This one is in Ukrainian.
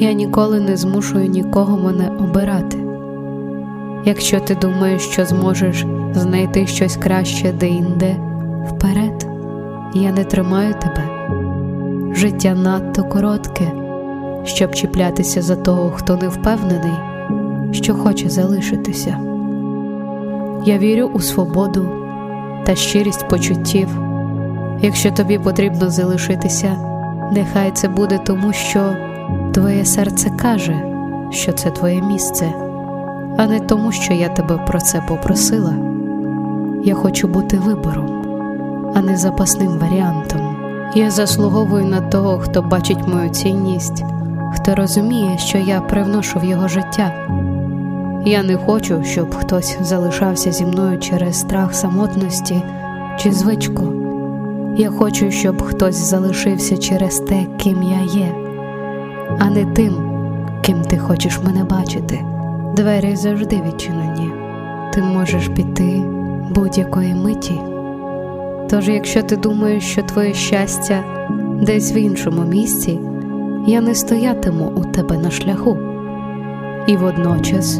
Я ніколи не змушую нікого мене обирати. Якщо ти думаєш, що зможеш знайти щось краще де-інде, вперед, я не тримаю тебе. Життя надто коротке, щоб чіплятися за того, хто не впевнений, що хоче залишитися. Я вірю у свободу та щирість почуттів. Якщо тобі потрібно залишитися, нехай це буде тому, що твоє серце каже, що це твоє місце, а не тому, що я тебе про це попросила. Я хочу бути вибором, а не запасним варіантом. Я заслуговую на того, хто бачить мою цінність, хто розуміє, що я привношу в його життя. Я не хочу, щоб хтось залишався зі мною через страх самотності чи звичку. Я хочу, щоб хтось залишився через те, ким я є, а не тим, ким ти хочеш мене бачити. Двері завжди відчинені. Ти можеш піти будь-якої миті. Тож, якщо ти думаєш, що твоє щастя десь в іншому місці, я не стоятиму у тебе на шляху. І водночас